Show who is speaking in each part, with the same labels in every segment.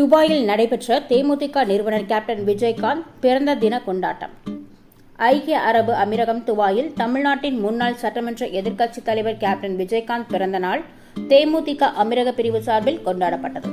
Speaker 1: துபாயில் நடைபெற்ற தேமுதிக நிறுவனர் கேப்டன் விஜயகாந்த் பிறந்த தின கொண்டாட்டம். ஐக்கிய அரபு அமீரகம் துபாயில் தமிழ்நாட்டின் முன்னாள் சட்டமன்ற எதிர்க்கட்சித் தலைவர் கேப்டன் விஜயகாந்த் பிறந்த நாள் தேமுதிக அமீரக பிரிவு சார்பில் கொண்டாடப்பட்டது.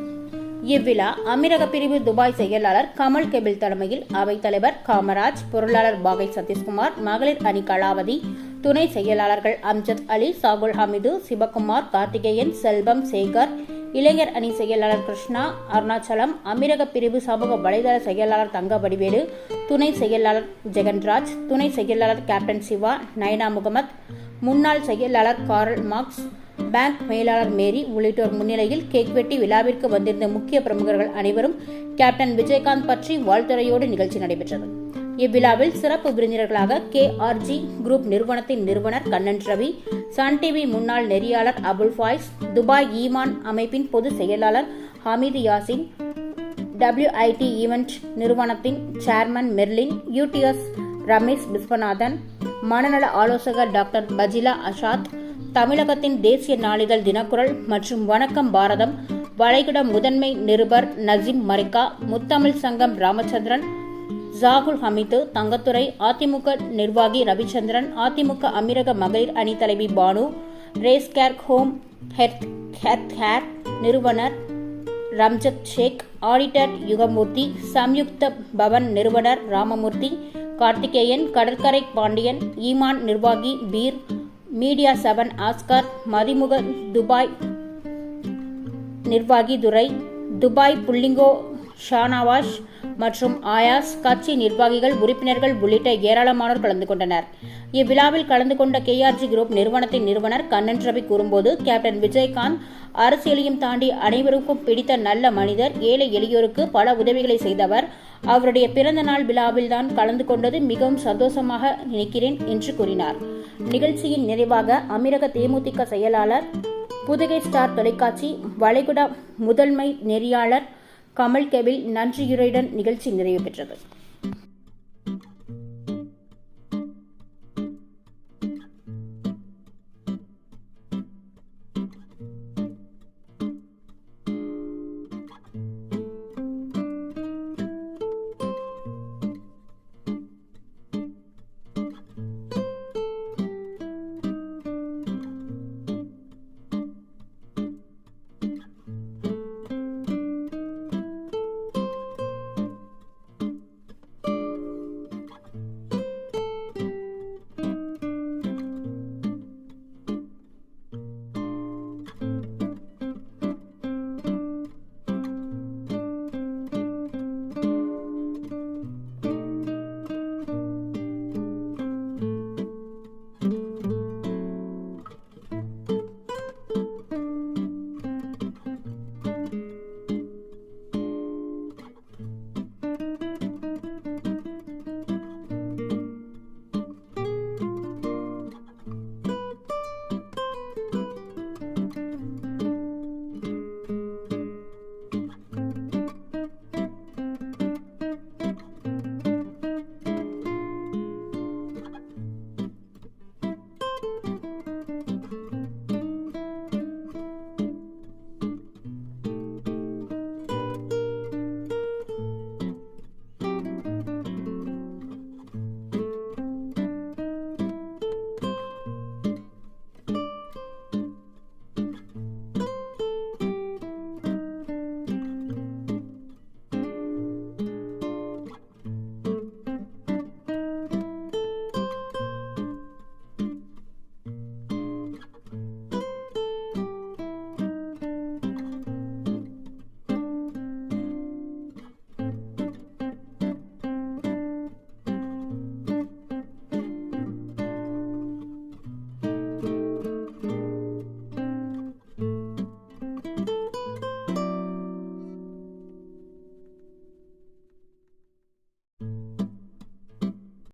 Speaker 1: இவ்விழா அமீரக பிரிவு துபாய் செயலாளர் கமல் கெபில் தலைமையில் அவைத் தலைவர் காமராஜ் பொருளாளர் பாகை சதீஷ்குமார் மகளிர் அணி கலாவதி துணை செயலாளர்கள் அம்ஜத் அலி சாகுல் ஹமிது சிவகுமார் கார்த்திகேயன் செல்வம் சேகர் இளைஞர் அணி செயலாளர் கிருஷ்ணா அருணாச்சலம் அமீரக பிரிவு சமூக வலைதள செயலாளர் தங்கவடிவேலு துணை செயலாளர் ஜெகன்ராஜ் துணை செயலாளர் கேப்டன் சிவா நயனா முகமத் முன்னாள் செயலாளர் கார்ல் மார்க்ஸ் பேங்க் மேலாளர் மேரி உள்ளிட்டோர் முன்னிலையில் கேக் வெட்டி விழாவிற்கு வந்திருந்த முக்கிய பிரமுகர்கள் அனைவரும் கேப்டன் விஜயகாந்த் பற்றி வாழ்த்துறையோடு நிகழ்ச்சி நடைபெற்றது. இவ்விழாவில் சிறப்பு விருந்தினர்களாக கே ஆர்ஜி குரூப் நிறுவனத்தின் நிறுவனர் கண்ணன் ரவி சன் டிவி முன்னாள் நெறியாளர் அபுல் ஃபாய்ஸ் துபாய் ஈமான் அமைப்பின் பொதுச் செயலாளர் ஹமீது யாசின் டபிள்யூஐடி ஈவெண்ட் நிறுவனத்தின் chairman Merlin UDS Ramesh Viswanathan மனநல ஆலோசகர் டாக்டர் பஜிலா அஷாத் தமிழகத்தின் தேசிய நாளிதழ் தினக்குரல் மற்றும் வணக்கம் பாரதம் வளைகுடம் முதன்மை நிருபர் நசீம் மரிக்கா முத்தமிழ் சங்கம் ராமச்சந்திரன் ஜாகுல் ஹமீது தங்கத்துறை அதிமுக நிர்வாகி ரவிச்சந்திரன் அதிமுக அமீரக மகளிர் அணி தலைவி பானு ரேஸ்கேர் ஹோம் ஹெர்த் ஹெர்த் ஹேர் நிறுவனர் ரம்ஜத் ஷேக் ஆடிட்டர் யுகமூர்த்தி சம்யுக்த பவன் நிறுவனர் ராமமூர்த்தி கார்த்திகேயன் கடற்கரை பாண்டியன் ஈமான் நிர்வாகி Peer media seven Oscar MDMK Dubai நிர்வாகி துரை துபாய் புள்ளிங்கோ ஷானாவாஷ் மற்றும் ஆயாஸ் கட்சி நிர்வாகிகள் உறுப்பினர்கள் உள்ளிட்ட ஏராளமானோர் கலந்து கொண்டனர். இவ்விழாவில் கலந்து கொண்ட கேஆர்ஜி குரூப் நிறுவனத்தின் நிறுவனர் கண்ணன் ரவி கூறும்போது கேப்டன் விஜயகாந்த் அரசியலையும் தாண்டி அனைவருக்கும் பிடித்த நல்ல மனிதர் ஏழை எளியோருக்கு பல உதவிகளை செய்தவர். அவருடைய பிறந்த நாள் விழாவில் தான் கலந்து கொண்டது மிகவும் சந்தோஷமாக நினைக்கிறேன் என்று கூறினார். நிகழ்ச்சியின் நிறைவாக அமீரக தேமுதிக செயலாளர் புதுகை ஸ்டார் தொலைக்காட்சி வளைகுடா முதன்மை நெறியாளர் கமல் கெவில் நன்றியுரையுடன் நிகழ்ச்சி நிறைவு பெற்றது.